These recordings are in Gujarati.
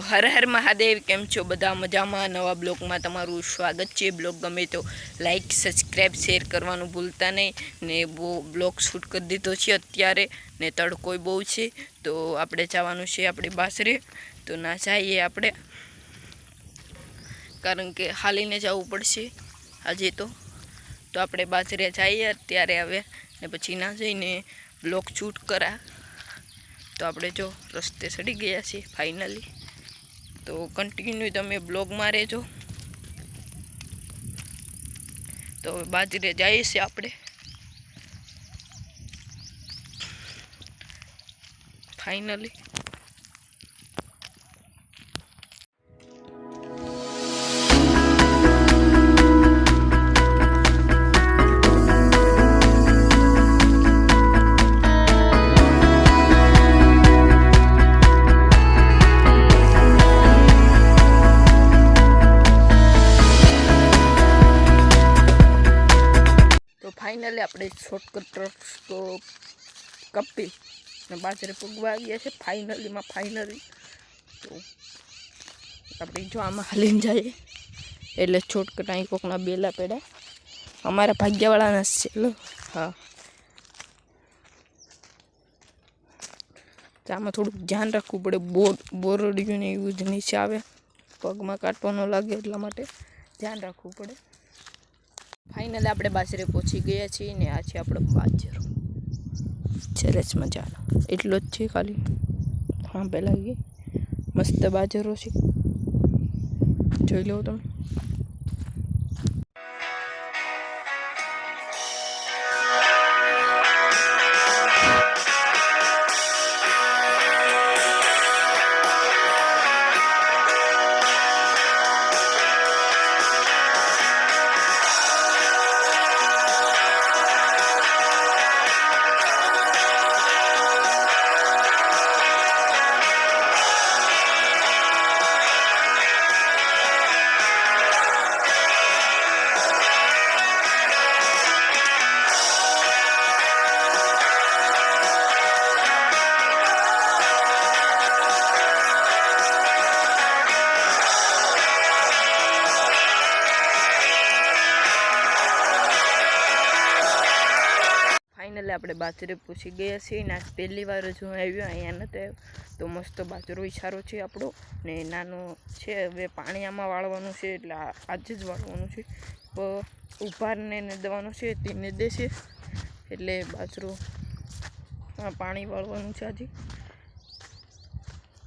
હર હર મહાદેવ, કેમ છો બધા મજામાં? નવા બ્લોગમાં તમારું સ્વાગત છે. બ્લોગ ગમે તો લાઇક સબસ્ક્રાઈબ શેર કરવાનું ભૂલતા નહીં. ને બહુ બ્લોગ શૂટ કરી દીધો છે અત્યારે, ને તડકોય બહુ છે. તો આપણે જવાનું છે આપણે બાસરે. તો ના જઈએ આપણે. કારણ કે હાલીને જવું પડશે આજે તો. તો આપણે બાજરે જઈએ અત્યારે હવે, ને પછી ના જઈને બ્લોગ શૂટ કરા. તો આપણે જો રસ્તે ચડી ગયા છીએ ફાઇનલી તો કન્ટિન્યુ તમે બ્લોગમાં રહેજો. તો બાજરે જઈએ છીએ આપણે. ફાઇનલી ફાઇનલી આપણે શોર્ટકટ રસ્તો કપી ને બાજરે પગવા આવ્યા છે ફાઇનલીમાં ફાઇનલી તો આપણે જો આમાં હાલીને જઈએ. એટલે શોર્ટકટ અહીં કોકના બેલા પેડા અમારા ભાગ્યવાળાના છે હા. તો આમાં થોડુંક ધ્યાન રાખવું પડે. બોર બોરડિયું ને એવું જ નીચે આવે. પગમાં કાટવાનો લાગે એટલા માટે ધ્યાન રાખવું પડે. ફાઇનલ આપણે બાજરે પહોંચી ગયા છીએ ને આ છે આપણો બાજરો. સરસ મજાનો એટલો જ છે ખાલી. હા, પહેલાં ગઈ મસ્ત બાજરો છે. જોઈ લો તમે. ફાઇનલી આપણે બાજરે પૂછી ગયા છીએ ને પહેલી વાર જ હું આવ્યો અહીંયા નથી આવ્યો તો મસ્ત બાજરો ઈશારો છે આપણો ને નાનો છે, હવે પાણી આમાં વાળવાનું છે એટલે આજે જ વાળવાનું છે. ઉભારને ને દેવાનું છે તેને દેશે એટલે બાજરો પાણી વાળવાનું છે આજે.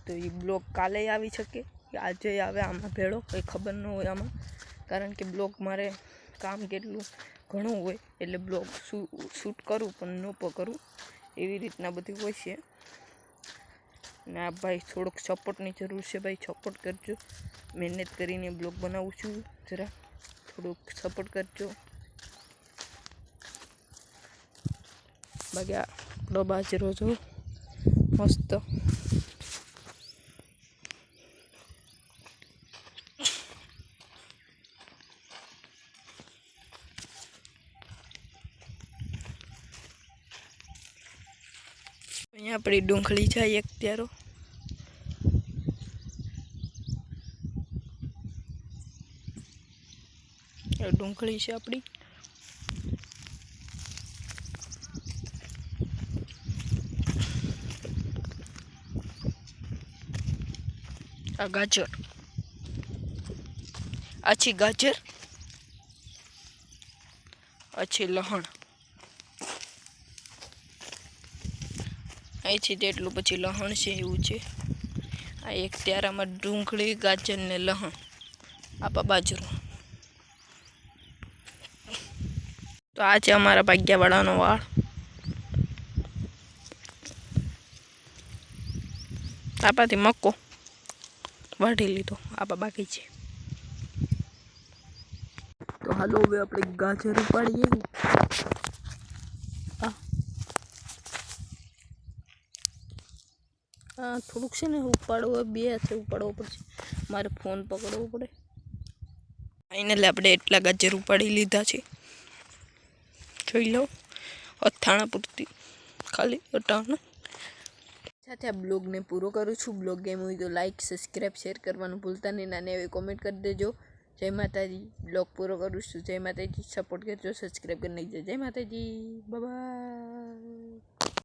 તો એ બ્લોક કાલે આવી શકે આજે આવે આમાં ભેળો, કંઈ ખબર ન હોય આમાં. કારણ કે બ્લોક મારે કામ કેટલું ઘણું હોય એટલે બ્લોગ શૂટ કરું પણ ન કરું એવી રીતના બધું હોય છે. ને આ ભાઈ થોડોક સપોર્ટની જરૂર છે ભાઈ, સપોર્ટ કરજો. મહેનત કરીને બ્લોગ બનાવું છું જરા. થોડુંક સપોર્ટ કરજો. બાકી આ બાજરો જો મસ્ત. અહીંયા આપણી ડુંગળી જાય એક ત્યારો ડુંખળી છે આપણી આ ગાજર. આછી ગાજર. આછી લહણ. અહીંથી તેટલું પછી લહણ છે એવું છે. આ એક ત્યારામાં ડુંગળી, ગાજર ને લહણ. આપા બાજરો. તો આ છે અમારા ભાગ્યાવાળાનો વાળ. આપાથી મક્કો વાઢી લીધો. આપા બાકી છે. તો હાલો હવે આપણે ગાજર ઉપાડીએ. હા થોડુંક છે ને ઉપાડવું બે હાથે ઉપાડવો પડશે. મારે ફોન પકડવો પડે. ફાઇનલી આપણે એટલા ગાજર ઉપાડી લીધા છે. જોઈ લો, અથાણા પૂરતી. ખાલી અથાણા. સાથે આ બ્લોગને પૂરો કરું છું. બ્લોગ ગેમ હોય તો લાઈક સબસ્ક્રાઈબ શેર કરવાનું ભૂલતા નહીં. નાની એવી કોમેન્ટ કરી દેજો. જય માતાજી. બ્લોગ પૂરો કરું છું. જય માતાજી. સપોર્ટ કરજો સબસ્ક્રાઈબ કરી નાખજો જય માતાજી. બાય